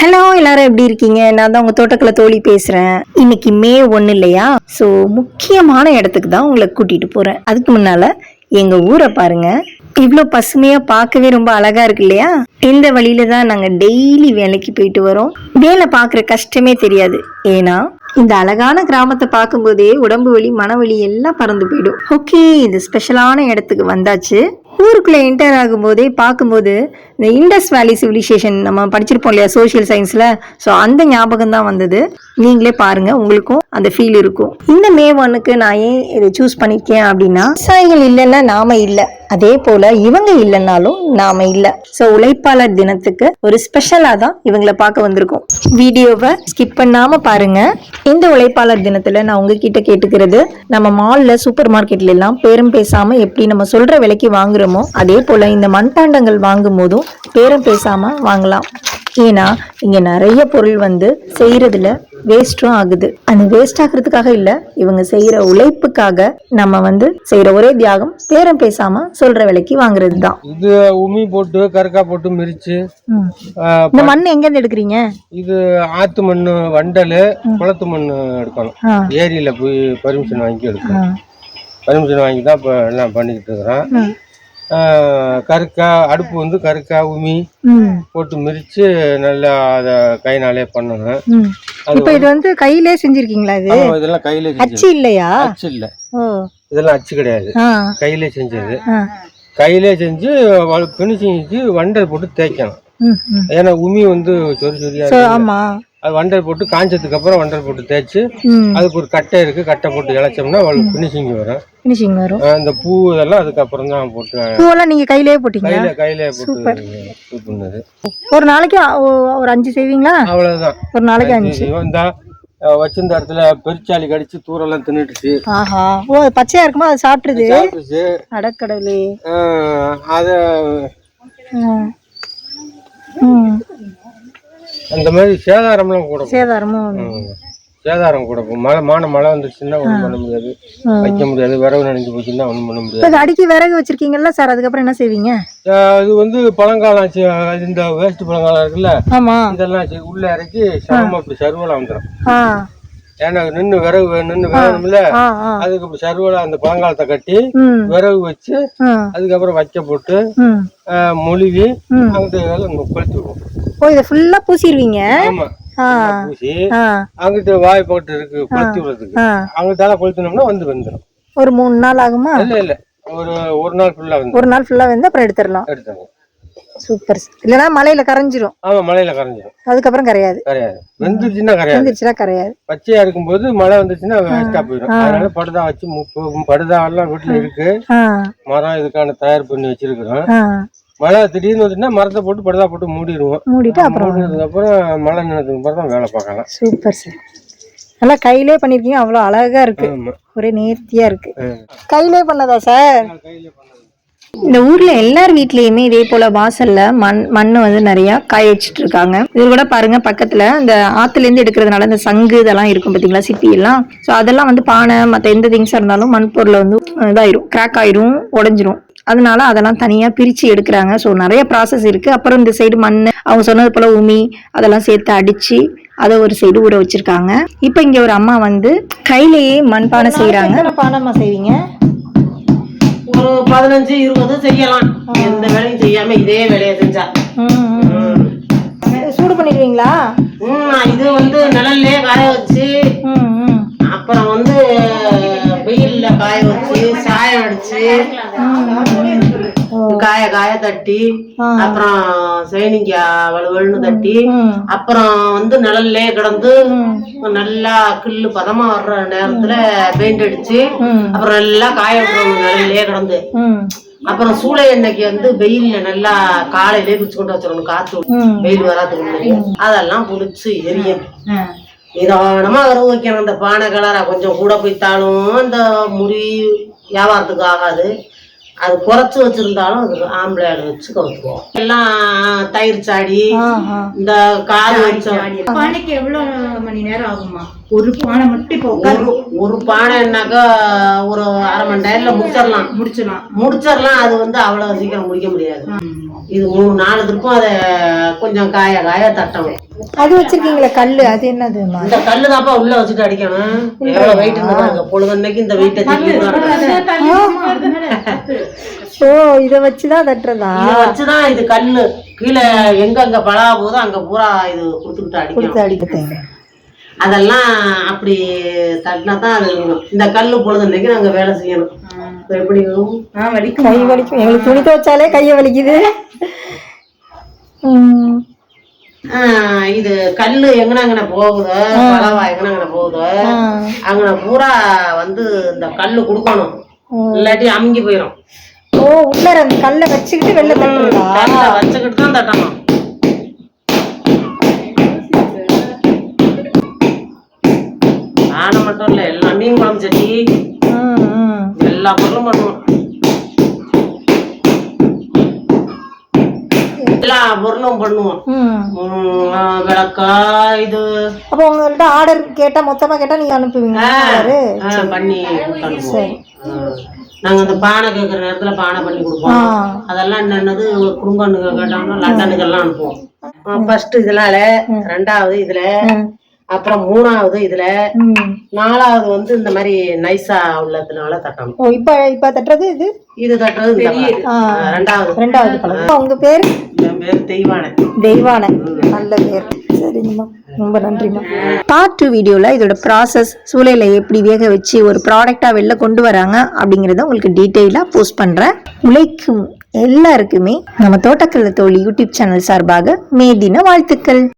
Hello எல்லாரும் எப்படி இருக்கீங்க? நான் தான் உங்க தோட்டக்கலை தோழி பேசுறேன். இன்னைக்கு மே ஒன்று இல்லையா? ஸோ முக்கியமான இடத்துக்கு தான் உங்களை கூட்டிட்டு போறேன். அதுக்கு முன்னால எங்க ஊரை பாருங்க. இவ்வளோ பசுமையா பார்க்கவே ரொம்ப அழகா இருக்கு இல்லையா? இந்த வழியில தான் நாங்கள் டெய்லி வேலைக்கு போயிட்டு வரோம். வேலை பார்க்குற கஷ்டமே தெரியாது. ஏன்னா இந்த அழகான கிராமத்தை பார்க்கும்போதே உடம்பு வலி மனவலி எல்லாம் பறந்து போயிடும். ஓகே இந்த ஸ்பெஷலான இடத்துக்கு வந்தாச்சு. ஊருக்குள்ளே என்டர் ஆகும்போதே பார்க்கும்போது இந்த இண்டஸ் வேலி சிவிலைசேஷன் நம்ம படிச்சிருப்போம் இல்லையா சோஷியல் சயின்ஸ்ல ஸோ அந்த ஞாபகம் தான் வந்தது. நீங்களே பாருங்க உங்களுக்கும் அந்த ஃபீல் இருக்கும். இந்த மே ஒன்னுக்கு நான் ஏன் இதை சூஸ் பண்ணிருக்கேன் அப்படின்னா விவசாயிகள் இல்லைன்னா நாம இல்லை. அதே போல இவங்க இல்லைன்னாலும் நாம இல்லை. ஸோ உழைப்பாளர் தினத்துக்கு ஒரு ஸ்பெஷலா தான் இவங்களை பார்க்க வந்திருக்கோம். வீடியோவை ஸ்கிப் பண்ணாம பாருங்க. இந்த உழைப்பாளர் தினத்துல நான் உங்ககிட்ட கேட்டுக்கிறது நம்ம மால்ல சூப்பர் மார்க்கெட்ல எல்லாம் பேரும் பேசாம எப்படி நம்ம சொல்ற விலைக்கு வாங்குறோம் அதே போல இந்த மண்பாண்டங்கள் வாங்கும் போதும் பேரம் பேசாம வாங்கலாம். ஏன்னா இங்க நிறைய பொருள் வந்து செய்யறதுல வேஸ்டும் ஆகுது. அந்த வேஸ்ட் ஆகுறதுக்காக இல்ல இவங்க செய்யற உழைப்புக்காக நம்ம வந்து செய்யற ஒரே தியாகம் பேரம் பேசாம சொல்ற விலைக்கு வாங்குறது தான் இது உமி போட்டு கருக்கா போட்டு மிரிச்சு இந்த மண் எங்க இருந்து எடுக்கிறீங்க? இது ஆத்து மண்ணு வண்டல் குளத்து மண் எடுக்கணும். ஏரியில போய் பர்மிஷன் வாங்கி எடுக்கணும். பர்மிஷன் வாங்கி தான் இப்போ எல்லாம் பண்ணிக்கிட்டு இருக்கிறோம். கருக்கா அடுப்பு வந்து கருக்கா உமி போட்டு மிரிச்சு நல்லா அதை கைனாலே பண்ணணும் இப்போ இது வந்து கையிலே செஞ்சிருக்கீங்களா இது? இதெல்லாம் கையில அச்சு இல்லையா? அச்சு இல்ல. இதெல்லாம் அச்சு கிடையாது. கையிலே செஞ்சது. கையிலே செஞ்சு பினிஷிங் செஞ்சு வண்டல் போட்டு தேய்க்கணும். ஏன்னா உமி வந்து சொறி இருக்கு. ஆமா. அது வண்டல் போட்டு காஞ்சதுக்கு அப்புறம் வண்டல் போட்டு தேய்ச்சி அதுக்கு ஒரு கட்டை இருக்கு. கட்டை போட்டு இழைச்சோம்னா ஃபினிஷிங் வரும். ஃபினிஷிங் வரும். அஹ் இந்த பூ இதெல்லாம் அதுக்கப்புறம் தான் போட்டு பூவெல்லாம் நீங்க கையிலே போட்டீங்க கையில கையில போட்டு பண்ணது. ஒரு நாளைக்கு ஒரு அஞ்சு செய்வீங்களா? அவ்வளவுதான். ஒரு நாளைக்கு அஞ்சு இந்த வச்சிருந்த இடத்துல பெருச்சாளி கடிச்சு தூரெல்லாம் தின்னுட்டுச்சு ஆஹா. ஓ பச்சையா இருக்குமா? அது சாப்பிட்டுச்சு அடக்கடவுளே. அதை அந்த மாதிரி சேதாரம்லாம் கூட. சேதாரமும். சேதாரம் கூட. மழை மான மழை வந்துருச்சுன்னா ஒன்றும் பண்ண முடியாது. வைக்க முடியாது விறகு நனைஞ்சு போச்சுன்னா ஒன்றும் பண்ண முடியாது அடுக்கி விறகு வச்சிருக்கீங்கல்ல சார் அதுக்கப்புறம் என்ன செய்வீங்க அஹ் இது வந்து பழங்காலம் ஆச்சு அது இந்த வேஸ்ட் பழங்காலம் இருக்குல்ல இதெல்லாம். உள்ள இறக்கி சமமா இப்படி சருவலாம் வந்துடும் ஏன்னா நின்று விறகு நின்று வேணும்ல அதுக்கு சருவலா அந்த பழங்காலத்தை கட்டி விறகு வச்சு அதுக்கப்புறம் வைக்க போட்டு ம். அஹ், மொழுவி ம். அங்கிட்ட வேலை கொளுத்தி விடுவோம். ஓ இதை ஃபுல்லா பூசிடுவீங்க பூசி அங்கிட்ட வாய் போட்டு இருக்கு கொளுத்தி விடுறதுக்கு. அங்கிட்டால கொளுத்தினோம்னா வந்து வந்துடும் ஒரு மூணு நாள் ஆகுமா? இல்ல இல்ல. ஒரு ஒரு நாள் ஃபுல்லா வந்து ஒரு நாள் ஃபுல்லா வந்து அப்புறம் எடுத்துடலாம். எடுத்தாங்க சூப்பர் இல்லைன்னா மலையில கரைஞ்சிரும். ஆமா மழையில கரைஞ்சிடும் அதுக்கப்புறம் கரையாது. கரையாது. வெந்துருச்சுன்னா கரையாது. வந்துருச்சுன்னா கரையாது. பச்சையா இருக்கும்போது மழை வந்துச்சுன்னா வேஸ்டா போயிடும் அதனால படுதா வச்சு படுதா எல்லாம் வீட்டுல இருக்கு. மரம் இதுக்கான தயார் பண்ணி வச்சிருக்கிறோம். மழை திடீர்னு வந்துச்சுன்னா மரத்தை போட்டு படுதா போட்டு மூடிடுவோம். மூடிட்டு அப்புறம் அப்புறம் மழை நின்னதுக்கு அப்புறம் தான் வேலை பார்க்கலாம். சூப்பர் சார் நல்லா கையிலே பண்ணிருக்கீங்க. அவ்வளோ அழகா இருக்கு. ஒரே நேர்த்தியா இருக்கு. கையிலே பண்ணதா சார் கையில பண்ணது. இந்த ஊர்ல எல்லார் வீட்லயுமே இதே போல வாசல்ல மண் மண்ணு வந்து நிறைய காய வச்சுட்டு இருக்காங்க. இது கூட பாருங்க பக்கத்துல இந்த ஆத்துல இருந்து எடுக்கிறதுனால இந்த சங்கு இதெல்லாம் இருக்கும் பாத்தீங்களா சிப்பி எல்லாம் ஸோ அதெல்லாம் வந்து பானை மற்ற எந்த திங்ஸா இருந்தாலும் மண் பொருளை வந்து இதாயிரும் கிராக் ஆயிரும் உடஞ்சிரும். அதனால அதெல்லாம் தனியா பிரிச்சு எடுக்கிறாங்க. ஸோ நிறைய ப்ராசஸ் இருக்கு. அப்புறம் இந்த சைடு மண் அவங்க சொன்னது போல உமி அதெல்லாம் சேர்த்து அடிச்சு அதை ஒரு சைடு ஊற வச்சிருக்காங்க. இப்போ இங்க ஒரு அம்மா வந்து கையிலேயே மண் பானை செய்யறாங்க பானைமா செய்வீங்க? ஒரு பதினஞ்சு இருபது செய்யலாம். எந்த வேலையும் செய்யாம இதே வேலையை செஞ்சா. சூடு பண்ணிடுவீங்களா? இது வந்து நிழல்லே காய வச்சு அப்புறம் வந்து வெயில்ல காய வச்சு சாயம் அடிச்சு காய காய தட்டி அப்புறம் சைனிங்க வலுவலுன்னு தட்டி. அப்புறம் வந்து நிழல்லே கிடந்து நல்லா கில்லு பதமா வர்ற நேரத்துல பெயிண்ட் அடிச்சு அப்புறம் நல்லா காய விட்டுறோம் நிழல்லே கிடந்து. அப்புறம் சூளை எண்ணெய்க்கு வந்து வெயில்ல நல்லா காலையிலே பிடிச்சு கொண்டு வச்சிடணும் காத்து. வெயில் வராதுக்கு முன்னாடி. அதெல்லாம் புளிச்சு எரியும். நிதானமா வர வைக்கணும் அந்த பானை கலரா கொஞ்சம் கூட போய்த்தாலும் இந்த முடி வியாபாரத்துக்கு ஆகாது. அது குறைச்சு வச்சிருந்தாலும் அது ஆம்பளை வச்சு கவுத்துக்குவோம். எல்லாம் தயிர் சாடி. இந்த காது வச்சோம் பானைக்கு எவ்வளவு மணி நேரம் ஆகுமா ஒரு பானை மட்டும் இப்போ உட்காந்து ஒரு பானைன்னாக்கா ஒரு அரை மணி நேரத்துல முடிச்சிடலாம். முடிச்சிடலாம். முடிச்சிடலாம் அது வந்து அவ்வளவு சீக்கிரம் முடிக்க முடியாது. இது மூணு நாலு திருப்பம் அதை கொஞ்சம் காய காய தட்டணும். அது வச்சிருக்கீங்களே கல்லு? அது என்னதுமா இந்த கல்லு தான்ப்பா உள்ள வச்சுட்டு அடிக்கணும். எவ்வளவு வெயிட் இருந்தது பொழுதன்னைக்கு இந்த வெயிட்டை ஓ இதை வச்சுதான் தட்டுறதா? இதை வச்சுதான் இது கல்லு. கீழே எங்க அங்க பழா போதோ அங்க பூரா இது கொடுத்துக்கிட்டு அடிக்கணும். அடிக்கட்டேன் அதெல்லாம் அப்படி தட்டினா தான் அது வேணும். இந்த கல்லு பொழுதன்னைக்கு நாங்க வேலை செய்யணும். எப்படி வலிக்கும்? கை வலிக்கும். எங்களுக்கு துணி துவைச்சாலே கையை வலிக்குது. இது கல்லு எங்கன அங்கன போகுதோ? பழவா எங்கன அங்கன போகுதோ. அங்கன பூரா வந்து இந்த கல்லு கொடுக்கணும். இல்லாட்டி அமுங்கி போயிடும் ஓ உள்ள அந்த கல்லை வச்சுக்கிட்டு வெளில கல்ல வச்சுக்கிட்டு தான் தட்டணும் நானும் மட்டும் குழம்பு சட்டி. எல்லா பொருளும் பண்ணுவோம். எல்லா பொருளும் பண்ணுவோம். விளக்கா இது. அப்போ உங்கள்ட்ட ஆர்டர் கேட்டா மொத்தமா கேட்டா நீங்க அனுப்புவீங்க பண்ணி நாங்க இந்த பானை கேட்குற நேரத்துல பானை பண்ணி கொடுப்போம். அதெல்லாம் என்னன்னது குடும்பனுக்கு கேட்டாங்கன்னா லண்டனுக்கு எல்லாம் அனுப்புவோம். ஃபர்ஸ்ட் இதனால ரெண்டாவது இதுல அப்புறம் மூணாவது இதுல. நாலாவது வந்து இந்த மாதிரி நைஸா உள்ளதுனால தட்டணும். ஓ இப்ப இப்ப தட்டுறது இது? இது தட்டுறது ரெண்டாவது. ரெண்டாவது கலர் உங்க பேர்? என் பேர் தெய்வானை. தெய்வான. நல்ல பேர். சரிங்கம்மா. ரொம்ப நன்றிம்மா. பார்ட் டூ வீடியோவில் இதோட ப்ராசஸ் சூளையில் எப்படி வேக வச்சு ஒரு ப்ராடக்டாக வெளில கொண்டு வராங்க அப்படிங்கிறத உங்களுக்கு டீட்டெயிலாக போஸ்ட் பண்ணுறேன் உழைக்கும் எல்லாருக்குமே நம்ம தோட்டக்கலை தோழி யூடியூப் சேனல் சார்பாக மே தின வாழ்த்துக்கள்.